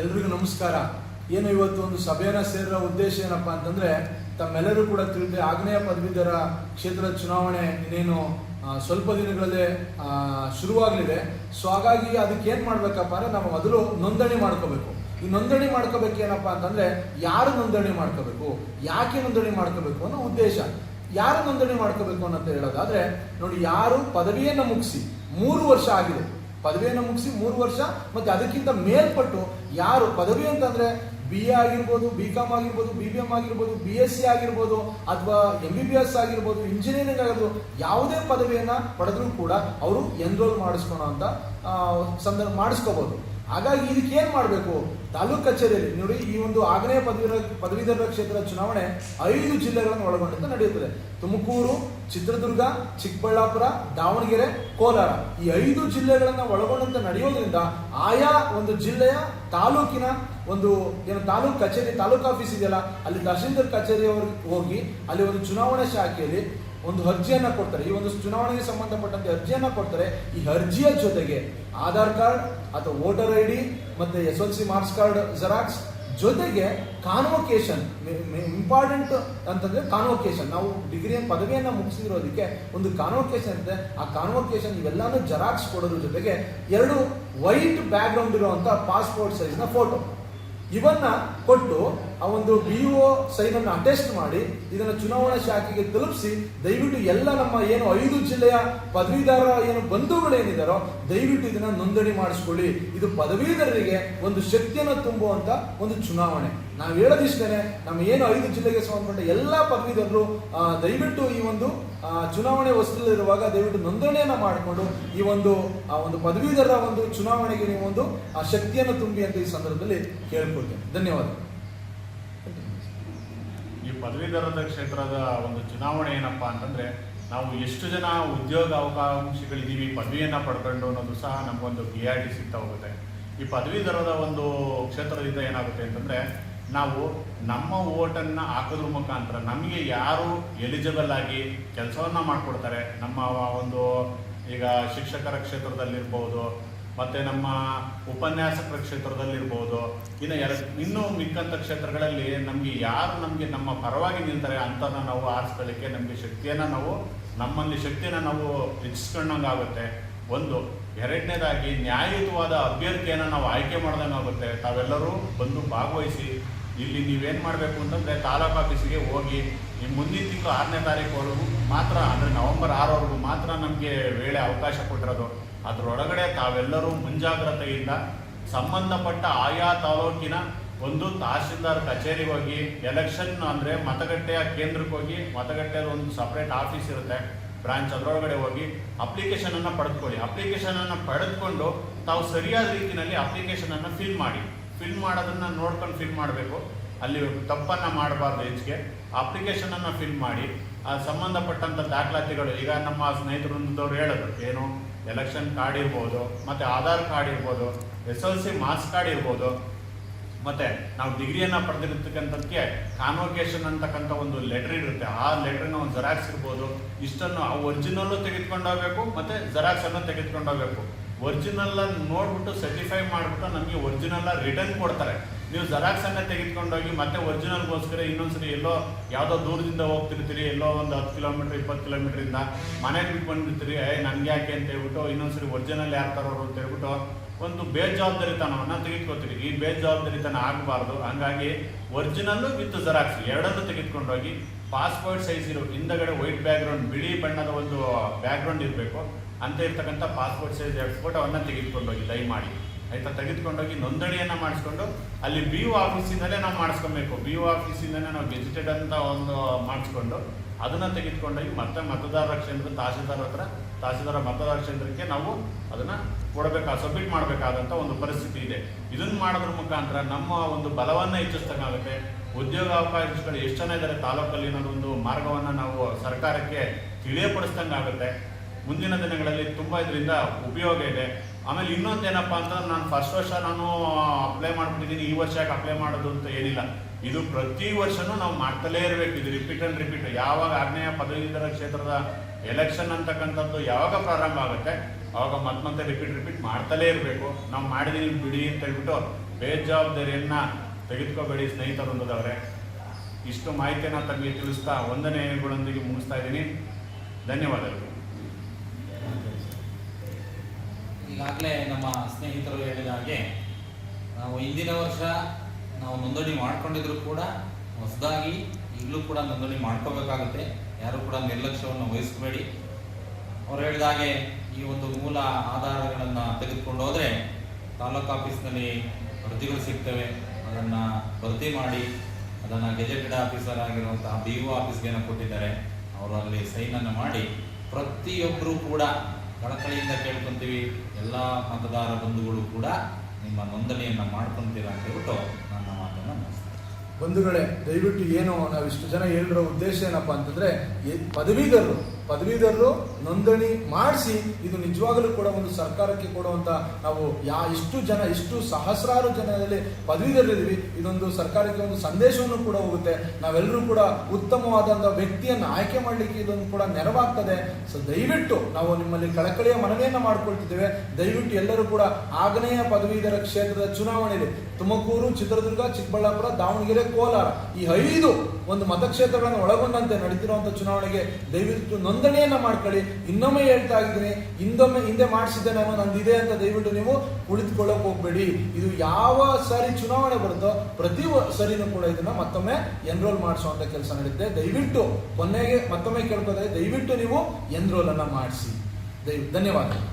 ಎಲ್ರಿಗೂ ನಮಸ್ಕಾರ. ಏನು ಇವತ್ತು ಒಂದು ಸಭೆಯನ್ನ ಸೇರಿರೋ ಉದ್ದೇಶ ಏನಪ್ಪ ಅಂತಂದ್ರೆ, ತಮ್ಮೆಲ್ಲರೂ ಕೂಡ ತಿಳಿದ್ರೆ ಆಗ್ನೇಯ ಪದವೀಧರ ಕ್ಷೇತ್ರದ ಚುನಾವಣೆ ಇನ್ನೇನು ಸ್ವಲ್ಪ ದಿನಗಳಲ್ಲೇ ಶುರುವಾಗಲಿದೆ. ಸೊ ಹಾಗಾಗಿ ಅದಕ್ಕೆ ಏನು ಮಾಡ್ಬೇಕಪ್ಪ ಅಂದ್ರೆ, ನಾವು ಮೊದಲು ನೋಂದಣಿ ಮಾಡ್ಕೋಬೇಕು. ಈ ನೋಂದಣಿ ಮಾಡ್ಕೋಬೇಕು ಏನಪ್ಪ ಅಂತಂದ್ರೆ, ಯಾರು ನೋಂದಣಿ ಮಾಡ್ಕೋಬೇಕು? ಯಾಕೆ ನೋಂದಣಿ ಮಾಡ್ಕೋಬೇಕು ಅನ್ನೋ ಉದ್ದೇಶ. ಯಾರು ನೋಂದಣಿ ಮಾಡ್ಕೋಬೇಕು ಅನ್ನೋದು ಹೇಳೋದಾದ್ರೆ, ನೋಡಿ, ಯಾರು ಪದವಿಯನ್ನು ಮುಗಿಸಿ, ಮೂರು ವರ್ಷ ಆಗಿದೆ. ಪದವಿಯನ್ನು ಮುಗಿಸಿ ಮೂರು ವರ್ಷ, ಮತ್ತೆ ಅದಕ್ಕಿಂತ ಮೇಲ್ಪಟ್ಟು ಯಾರು ಪದವಿ ಅಂತಂದರೆ ಬಿ ಎ ಆಗಿರ್ಬೋದು ಬಿ ಕಾಮ್ ಆಗಿರ್ಬೋದು ಬಿ ಬಿ ಎಂ ಆಗಿರ್ಬೋದು ಬಿ ಎಸ್ ಸಿ ಆಗಿರ್ಬೋದು, ಅಥವಾ ಎಂ ಬಿ ಬಿ ಎಸ್ ಆಗಿರ್ಬೋದು ಇಂಜಿನಿಯರಿಂಗ್ ಆಗಿರ್ಬೋದು, ಯಾವುದೇ ಪದವಿಯನ್ನ ಪಡೆದ್ರೂ ಕೂಡ ಅವರು ಎನ್ರೋಲ್ ಮಾಡಿಸ್ಕೊಳೋ ಅಂತ ಸಂದರ್ಭ ಮಾಡಿಸ್ಕೋಬಹುದು ಹಾಗಾಗಿ ಇದಕ್ಕೆ ಏನು ಮಾಡಬೇಕು? ತಾಲೂಕು ಕಚೇರಿಯಲ್ಲಿ, ನೋಡಿ, ಈ ಒಂದು ಆಗ್ನೇಯ ಪದವೀಧರ ಪದವೀಧರ ಕ್ಷೇತ್ರ ಚುನಾವಣೆ ಐದು ಜಿಲ್ಲೆಗಳನ್ನು ಒಳಗೊಂಡಂತೆ ನಡೆಯುತ್ತದೆ. ತುಮಕೂರು, ಚಿತ್ರದುರ್ಗ, ಚಿಕ್ಕಬಳ್ಳಾಪುರ, ದಾವಣಗೆರೆ, ಕೋಲಾರ. ಈ ಐದು ಜಿಲ್ಲೆಗಳನ್ನು ಒಳಗೊಂಡಂತೆ ನಡೆಯೋದ್ರಿಂದ ಆಯಾ ಒಂದು ಜಿಲ್ಲೆಯ ತಾಲೂಕಿನ ಒಂದು ಏನು ತಾಲೂಕು ಕಚೇರಿ, ತಾಲೂಕು ಆಫೀಸ್ ಇದೆಯಲ್ಲ, ಅಲ್ಲಿ ತಹಶೀಲ್ದಾರ್ ಕಚೇರಿಯವರು ಹೋಗಿ ಅಲ್ಲಿ ಒಂದು ಚುನಾವಣಾ ಶಾಖೆಯಲ್ಲಿ ಒಂದು ಅರ್ಜಿಯನ್ನು ಕೊಡ್ತಾರೆ. ಈ ಒಂದು ಚುನಾವಣೆಗೆ ಸಂಬಂಧಪಟ್ಟಂತೆ ಅರ್ಜಿಯನ್ನು ಕೊಡ್ತಾರೆ. ಈ ಅರ್ಜಿಯ ಜೊತೆಗೆ ಆಧಾರ್ ಕಾರ್ಡ್ ಅಥವಾ ವೋಟರ್ ಐ ಡಿ ಮತ್ತೆ S L C marks card, xerox ಜೊತೆಗೆ ಕಾನ್ವೊಕೇಶನ್ ಇಂಪಾರ್ಟೆಂಟ್ ಅಂತಂದ್ರೆ ಕಾನ್ವೊಕೇಶನ್ ನಾವು ಡಿಗ್ರಿ ಪದವಿಯನ್ನು ಮುಗಿಸಿರೋದಕ್ಕೆ ಒಂದು ಕಾನ್ವೊಕೇಶನ್ ಇದೆ ಆ ಕಾನ್ವೊಕೇಶನ್ ಇವೆಲ್ಲಾನು ಜೆರಾಕ್ಸ್ ಕೊಡೋದ್ರ ಜೊತೆಗೆ ಎರಡು ವೈಟ್ ಬ್ಯಾಕ್ಗ್ರೌಂಡ್ ಇರುವಂತ ಪಾಸ್ಪೋರ್ಟ್ ಸೈಜ್ನ ಫೋಟೋ. ಇವನ್ನ ಕೊಟ್ಟು ಆ ಒಂದು ಬಿ ಒ ಅನ್ನು ಅಟೆಸ್ಟ್ ಮಾಡಿ ಇದನ್ನು ಚುನಾವಣಾ ಶಾಖೆಗೆ ತಲುಪಿಸಿ, ದಯವಿಟ್ಟು ಎಲ್ಲ ನಮ್ಮ ಏನು ಐದು ಜಿಲ್ಲೆಯ ಪದವೀಧರ ಏನು ಬಂಧುಗಳೇನಿದ್ದಾರೋ ದಯವಿಟ್ಟು ಇದನ್ನ ನೋಂದಣಿ ಮಾಡಿಸ್ಕೊಳ್ಳಿ. ಇದು ಪದವೀಧರರಿಗೆ ಒಂದು ಶಕ್ತಿಯನ್ನು ತುಂಬುವಂತ ಒಂದು ಚುನಾವಣೆ. ನಾವು ಹೇಳೋದಿಷ್ಟೇನೆ, ನಮ್ಮ ಏನು ಐದು ಜಿಲ್ಲೆಗೆ ಸಂಬಂಧಪಟ್ಟ ಎಲ್ಲ ಪದವೀಧರರು ದಯವಿಟ್ಟು ಈ ಒಂದು ಚುನಾವಣೆ ವಸ್ತುಲಿರುವಾಗ ದಯವಿಟ್ಟು ನೋಂದಣಿಯನ್ನು ಮಾಡಿಕೊಂಡು ಈ ಒಂದು, ಆ ಒಂದು ಪದವೀಧರರ ಒಂದು ಚುನಾವಣೆಗೆ ನೀವು ಒಂದು, ಆ, ಶಕ್ತಿಯನ್ನು ತುಂಬಿ ಅಂತ ಈ ಸಂದರ್ಭದಲ್ಲಿ ಕೇಳ್ಕೊಳ್ತೇನೆ. ಧನ್ಯವಾದ ಪದವೀಧರದ ಕ್ಷೇತ್ರದ ಒಂದು ಚುನಾವಣೆ ಏನಪ್ಪ ಅಂತಂದ್ರೆ, ನಾವು ಎಷ್ಟು ಜನ ಉದ್ಯೋಗ ಅವಕಾಶಗಳಿದ್ದೀವಿ, ಪದವಿಯನ್ನ ಪಡ್ಕೊಂಡು ಅನ್ನೋದು ಸಹ ನಮಗೊಂದು ಕ್ಲಿಯಾರಿಟಿ ಸಿಗ್ತಾ ಹೋಗುತ್ತೆ. ಈ ಪದವೀಧರದ ಒಂದು ಕ್ಷೇತ್ರದಿಂದ ಏನಾಗುತ್ತೆ ಅಂತಂದ್ರೆ, ನಾವು ನಮ್ಮ ಓಟನ್ನು ಹಾಕೋದ್ರ ಮುಖಾಂತರ ನಮಗೆ ಯಾರು ಎಲಿಜಿಬಲ್ ಆಗಿ ಕೆಲಸವನ್ನ ಮಾಡ್ಕೊಡ್ತಾರೆ, ನಮ್ಮ ಒಂದು ಈಗ ಶಿಕ್ಷಕರ ಕ್ಷೇತ್ರದಲ್ಲಿರ್ಬೋದು ಮತ್ತೆ ನಮ್ಮ ಉಪನ್ಯಾಸಕರ ಕ್ಷೇತ್ರದಲ್ಲಿರ್ಬೋದು ಇನ್ನು ಎರ ಇನ್ನೂ ಮಿಕ್ಕಂಥ ಕ್ಷೇತ್ರಗಳಲ್ಲಿ ನಮಗೆ ಯಾರು ನಮಗೆ ನಮ್ಮ ಪರವಾಗಿ ನಿಲ್ತಾರೆ ಅಂತನ ನಾವು ಆರಿಸ್ಕೊಳ್ಳಿಕ್ಕೆ ನಮಗೆ ಶಕ್ತಿಯನ್ನ ನಾವು, ನಮ್ಮಲ್ಲಿ ಶಕ್ತಿಯನ್ನ ನಾವು ಹೆಚ್ಚಿಸ್ಕೊಂಡಂಗಾಗುತ್ತೆ ಒಂದು, ಎರಡನೇದಾಗಿ ನ್ಯಾಯಯುತವಾದ ಅಭ್ಯರ್ಥಿಯನ್ನು ನಾವು ಆಯ್ಕೆ ಮಾಡ್ದಂಗೆ ಆಗುತ್ತೆ. ತಾವೆಲ್ಲರೂ ಬಂದು ಭಾಗವಹಿಸಿ, ಇಲ್ಲಿ ನೀವೇನು ಮಾಡಬೇಕು ಅಂತಂದ್ರೆ ತಾಲೂಕು ಆಫೀಸಿಗೆ ಹೋಗಿ, ಈ ಮುಂದಿನ ತಿಂಗಳು ಆರನೇ ತಾರೀಕುವರೆಗೂ ಮಾತ್ರ, ಅಂದ್ರೆ ನವೆಂಬರ್ ಆರವರೆಗೂ ಮಾತ್ರ ನಮಗೆ ವೇಳೆ ಅವಕಾಶ ಕೊಟ್ಟಿರೋದು. ಅದರೊಳಗಡೆ ತಾವೆಲ್ಲರೂ ಮುಂಜಾಗ್ರತೆಯಿಂದ ಸಂಬಂಧಪಟ್ಟ ಆಯಾ ತಾಲೂಕಿನ ಒಂದು ತಹಶೀಲ್ದಾರ್ ಕಚೇರಿಗೆ ಹೋಗಿ ಎಲೆಕ್ಷನ್ ಅಂದರೆ ಮತಗಟ್ಟೆಯ ಕೇಂದ್ರಕ್ಕೆ ಹೋಗಿ, ಮತಗಟ್ಟೆಯಲ್ಲಿ ಒಂದು ಸಪ್ರೇಟ್ ಆಫೀಸ್ ಇರುತ್ತೆ ಬ್ರಾಂಚ್ ಅದರೊಳಗಡೆ ಹೋಗಿ ಅಪ್ಲಿಕೇಶನ್ ಅನ್ನ ಪಡೆದುಕೊಳ್ಳಿ. ಅಪ್ಲಿಕೇಶನ್ ಅನ್ನ ಪಡೆದುಕೊಂಡು ತಾವು ಸರಿಯಾದ ರೀತಿಯಲ್ಲಿ ಅಪ್ಲಿಕೇಶನ್ ಅನ್ನ ಫಿಲ್ ಮಾಡಿ. ಫಿಲ್ ಮಾಡೋದನ್ನು ನೋಡ್ಕೊಂಡು ಫಿಲ್ ಮಾಡಬೇಕು. ಅಲ್ಲಿ ತಪ್ಪನ್ನು ಮಾಡಬಾರ್ದು ಹೆಚ್ಚಿಗೆ ಅಪ್ಲಿಕೇಶನ್ ಅನ್ನ ಫಿಲ್ ಮಾಡಿ. ಆ ಸಂಬಂಧಪಟ್ಟಂತ ದಾಖಲಾತಿಗಳು, ಈಗ ನಮ್ಮ ಸ್ನೇಹಿತರು ಹೇಳೋದು, ಏನು? ಎಲೆಕ್ಷನ್ ಕಾರ್ಡ್ ಇರ್ಬೋದು, ಮತ್ತೆ ಆಧಾರ್ ಕಾರ್ಡ್ ಇರ್ಬೋದು S L C marks card ಇರ್ಬೋದು, ಮತ್ತೆ ನಾವು ಡಿಗ್ರಿಯನ್ನು ಪಡೆದಿರ್ತಕ್ಕಂಥದ್ದಕ್ಕೆ ಕಾನ್ವೊಕೇಶನ್ ಅಂತಕ್ಕಂಥ ಒಂದು ಲೆಟರ್ ಇರುತ್ತೆ. ಆ ಲೆಟರ್ನ ಒಂದು ಜೆರಾಕ್ಸ್ ಇರ್ಬೋದು, ಇಷ್ಟನ್ನು ಆ ಒರಿಜಿನಲ್ಲು ತೆಗೆದುಕೊಂಡು ಹೋಗ್ಬೇಕು, ಮತ್ತೆ ಜೆರಾಕ್ಸ್ ಅನ್ನು ತೆಗೆದುಕೊಂಡು ಹೋಗ್ಬೇಕು. ಅನ್ನು ನೋಡ್ಬಿಟ್ಟು ಸರ್ಟಿಫೈ ಮಾಡಿಬಿಟ್ಟು ನಮಗೆ ಒರಿಜಿನಲ್ ರಿಟರ್ನ್ ಕೊಡ್ತಾರೆ. ನೀವು ಜೆರಾಕ್ಸ್ ಅನ್ನ ತೆಗೆದುಕೊಂಡೋಗಿ ಮತ್ತೆ ಒರಿಜಿನಲ್ಗೋಸ್ಕರ ಇನ್ನೊಂದ್ಸರಿ ಎಲ್ಲೋ ಯಾವುದೋ ದೂರದಿಂದ ಹೋಗ್ತಿರ್ತೀರಿ, ಎಲ್ಲೋ ಒಂದು ಹತ್ತು ಕಿಲೋಮೀಟರ್, ಇಪ್ಪತ್ತು ಕಿಲೋಮೀಟರ್ ಮನೆ ಬಿಟ್ಟು ಬಂದಿರ್ತೀರಿ ಏ, ನನ್ಗೆ ಯಾಕೆ? ಅಂತ ಹೇಳ್ಬಿಟ್ಟು ಇನ್ನೊಂದ್ಸರಿ ಒರಿಜಿನಲ್ ಯಾರು ತರೋರು ಅಂತ ಹೇಳ್ಬಿಟ್ಟು ಒಂದು ಬೇಜವಾಬ್ದಾರಿತನವನ್ನು ತೆಗೆದುಕೊತೀರಿ. ಈ ಬೇಜವಾಬ್ದಾರಿತನ ಆಗಬಾರ್ದು. ಹಂಗಾಗಿ ಒರಿಜಿನಲ್ ವಿತ್ ಜೆರಾಕ್ಸ್ ಎರಡನ್ನೂ ತೆಗೆದುಕೊಂಡೋಗಿ ಪಾಸ್ಪೋರ್ಟ್ ಸೈಜ್ ಇರೋ ಹಿಂದಗಡೆ ವೈಟ್ ಬ್ಯಾಕ್ಗ್ರೌಂಡ್ ಬಿಳಿ ಬಣ್ಣದ ಒಂದು ಬ್ಯಾಕ್ಗ್ರೌಂಡ್ ಇರಬೇಕು. ಅಂತ ಇರ್ತಕ್ಕಂಥ ಪಾಸ್ಪೋರ್ಟ್ ಸೈಜ್ ಎರಡು ಫೋಟೋವನ್ನು ತೆಗೆದುಕೊಂಡೋಗಿ ದಯಮಾಡಿ. ಆಯ್ತಾ? ತೆಗೆದುಕೊಂಡೋಗಿ ನೋಂದಣಿಯನ್ನು ಮಾಡಿಸ್ಕೊಂಡು ಅಲ್ಲಿ ಬಿ ಯು ಆಫೀಸಿಂದಲೇ ನಾವು ಮಾಡಿಸ್ಕೊಬೇಕು. ಬಿ ಯು ಆಫೀಸಿಂದಲೇ ನಾವು ಗೆಜಿಟೆಡ್ ಅಂತ ಒಂದು ಮಾಡಿಸ್ಕೊಂಡು ಅದನ್ನು ತೆಗೆದುಕೊಂಡೋಗಿ ಮತ್ತೆ ಮತದಾರರ ಕ್ಷೇತ್ರ, ತಹಸೀಲ್ದಾರ್ ಹತ್ರ, ತಹಸೀಲ್ದಾರ ಮತದಾರ ಕ್ಷೇತ್ರಕ್ಕೆ ನಾವು ಅದನ್ನು ಕೊಡಬೇಕಾ ಸಬ್ಮಿಟ್ ಮಾಡಬೇಕಾದಂಥ ಒಂದು ಪರಿಸ್ಥಿತಿ ಇದೆ. ಇದನ್ನು ಮಾಡೋದ್ರ ಮುಖಾಂತರ ನಮ್ಮ ಒಂದು ಬಲವನ್ನು ಹೆಚ್ಚಿಸ್ತಕ್ಕಾಗುತ್ತೆ ಉದ್ಯೋಗ ಅವಕಾಶಗಳು ಎಷ್ಟು ಜನ ಇದ್ದಾರೆ ತಾಲೂಕಲ್ಲಿ ಅನ್ನೋದೊಂದು ಮಾರ್ಗವನ್ನ ನಾವು ಸರ್ಕಾರಕ್ಕೆ ತಿಳಿಯಪಡಿಸ್ದಂಗಾಗುತ್ತೆ. ಮುಂದಿನ ದಿನಗಳಲ್ಲಿ ತುಂಬ ಇದರಿಂದ ಉಪಯೋಗ ಇದೆ. ಆಮೇಲೆ ಇನ್ನೊಂದೇನಪ್ಪ ಅಂತಂದ್ರೆ ನಾನು ಫಸ್ಟ್ ವರ್ಷ ನಾನು ಅಪ್ಲೈ ಮಾಡ್ಬಿಟ್ಟಿದ್ದೀನಿ, ಈ ವರ್ಷ ಅಪ್ಲೈ ಮಾಡೋದು ಅಂತ ಏನಿಲ್ಲ. ಇದು ಪ್ರತಿ ವರ್ಷನೂ ನಾವು ಮಾಡ್ತಲೇ ಇರಬೇಕು. ಇದು ರಿಪೀಟ್ ಅಂಡ್ ರಿಪೀಟ್ ಯಾವಾಗ ಆಗ್ನೇಯ ಪದವೀಧರ ಕ್ಷೇತ್ರದ ಎಲೆಕ್ಷನ್ ಅಂತಕ್ಕಂಥದ್ದು ಯಾವಾಗ ಪ್ರಾರಂಭ ಆಗುತ್ತೆ ಆವಾಗ ಮತ್ತೆ ಮತ್ತೆ ರಿಪೀಟ್ ರಿಪೀಟ್ ಮಾಡ್ತಲೇ ಇರಬೇಕು. ನಾವು ಮಾಡಿದೀನಿ ಬಿಡಿ ಅಂತ ಹೇಳ್ಬಿಟ್ಟು ಬೇಜವಾಬ್ದಾರಿಯನ್ನು ತೆಗೆದುಕೋಬೇಡಿ ಸ್ನೇಹಿತರೊಂದದವ್ರೆ ಇಷ್ಟು ಮಾಹಿತಿಯನ್ನು ತಮಗೆ ತಿಳಿಸ್ತಾ ವಂದನೆಗಳೊಂದಿಗೆ ಮುಗಿಸ್ತಾ ಇದ್ದೀನಿ. ಧನ್ಯವಾದಗಳು. ಈಗಾಗಲೇ ನಮ್ಮ ಸ್ನೇಹಿತರು ಹೇಳಿದ ಹಾಗೆ, ನಾವು ಹಿಂದಿನ ವರ್ಷ ನಾವು ನೋಂದಣಿ ಮಾಡ್ಕೊಂಡಿದ್ರು ಕೂಡ ಹೊಸದಾಗಿ ಈಗಲೂ ಕೂಡ ನೋಂದಣಿ ಮಾಡ್ಕೋಬೇಕಾಗುತ್ತೆ. ಯಾರು ಕೂಡ ನಿರ್ಲಕ್ಷ್ಯವನ್ನು ವಹಿಸ್ಬೇಡಿ. ಅವ್ರು ಹೇಳಿದ ಹಾಗೆ ಈ ಒಂದು ಮೂಲ ಆಧಾರಗಳನ್ನು ತೆಗೆದುಕೊಂಡು ಹೋದರೆ ತಾಲೂಕು ಆಫೀಸ್ನಲ್ಲಿ ವರದಿಗಳು ಸಿಗ್ತವೆ. ಅದನ್ನು ಭರ್ತಿ ಮಾಡಿ, ಅದನ್ನು ಗೆಜೆಟೆಡ್ ಆಫೀಸರ್ ಆಗಿರುವಂತಹ ಬಿ ಒ ಆಫೀಸ್ಗೆ ಕೊಟ್ಟಿದ್ದಾರೆ. ಅವರು ಅಲ್ಲಿ ಸೈನನ್ನು ಮಾಡಿ ಪ್ರತಿಯೊಬ್ಬರೂ ಕೂಡ ಕಳಕಳಿಯಿಂದ ಕೇಳ್ಕೊತೀವಿ, ಎಲ್ಲ ಮತದಾರ ಬಂಧುಗಳು ಕೂಡ ನಿಮ್ಮ ನೋಂದಣಿಯನ್ನು ಮಾಡ್ಕೊಂತೀರಾ ಅಂತ ಹೇಳ್ಬಿಟ್ಟು ನನ್ನ ಮಾತನ್ನು ಬಂಧುಗಳೇ, ದಯವಿಟ್ಟು ಏನು ನಾವು ಇಷ್ಟು ಜನ ಹೇಳಿರೋ ಉದ್ದೇಶ ಏನಪ್ಪ ಅಂತಂದ್ರೆ ಪದವೀಧರರು ಪದವೀಧರರು ನೋಂದಣಿ ಮಾಡಿಸಿ ಇದು ನಿಜವಾಗಲೂ ಕೂಡ ಒಂದು ಸರ್ಕಾರಕ್ಕೆ ಕೊಡುವಂತ ನಾವು ಯಾ ಇಷ್ಟು ಜನ, ಇಷ್ಟು ಸಹಸ್ರಾರು ಜನರಲ್ಲಿ ಪದವೀಧರರಿದ್ದೀವಿ. ಇದೊಂದು ಸರ್ಕಾರಕ್ಕೆ ಒಂದು ಸಂದೇಶವನ್ನು ಕೂಡ ಹೋಗುತ್ತೆ. ನಾವೆಲ್ಲರೂ ಕೂಡ ಉತ್ತಮವಾದಂಥ ವ್ಯಕ್ತಿಯನ್ನು ಆಯ್ಕೆ ಮಾಡಲಿಕ್ಕೆ ಇದೊಂದು ಕೂಡ ನೆರವಾಗ್ತದೆ. ಸೊ ದಯವಿಟ್ಟು ನಾವು ನಿಮ್ಮಲ್ಲಿ ಕಳಕಳಿಯ ಮನವಿಯನ್ನು ಮಾಡಿಕೊಳ್ತಿದ್ದೇವೆ. ದಯವಿಟ್ಟು ಎಲ್ಲರೂ ಕೂಡ ಆಗ್ನೇಯ ಪದವೀಧರ ಕ್ಷೇತ್ರದ ಚುನಾವಣೆಯಲ್ಲಿ ತುಮಕೂರು, ಚಿತ್ರದುರ್ಗ, ಚಿಕ್ಕಬಳ್ಳಾಪುರ, ದಾವಣಗೆರೆ, ಕೋಲಾರ ಈ ಐದು ಒಂದು ಮತಕ್ಷೇತ್ರಗಳನ್ನು ಒಳಗೊಂಡಂತೆ ನಡೆದಿರುವಂಥ ಚುನಾವಣೆಗೆ ದಯವಿಟ್ಟು ನೋಂದಣಿಯನ್ನ ಮಾಡ್ಕೊಳ್ಳಿ. ಇನ್ನೊಮ್ಮೆ ಹೇಳ್ತಾ ಇದ್ದೀನಿ, ಹಿಂದೊಮ್ಮೆ ಹಿಂದೆ ಮಾಡಿಸಿದ್ದೆ ನಾನು ನಂದಿದೆ ಅಂತ ದಯವಿಟ್ಟು ನೀವು ಕುಳಿತುಕೊಳ್ಳೋಕೆ ಹೋಗಬೇಡಿ. ಇದು ಯಾವ ಸಾರಿ ಚುನಾವಣೆ ಬರುತ್ತೋ ಪ್ರತಿ ಸರಿನೂ ಕೂಡ ಇದನ್ನ ಮತ್ತೊಮ್ಮೆ ಎನ್ರೋಲ್ ಮಾಡಿಸುವಂತ ಕೆಲಸ ನಡೆಯುತ್ತೆ ದಯವಿಟ್ಟು ಕೊನೆಗೆ ಮತ್ತೊಮ್ಮೆ ಕೇಳ್ಕೊಂಡ್ರೆ ದಯವಿಟ್ಟು ನೀವು ಎನ್ರೋಲ್ ಅನ್ನ ಮಾಡಿಸಿ. ದಯವಿಟ್ಟು ಧನ್ಯವಾದಗಳು.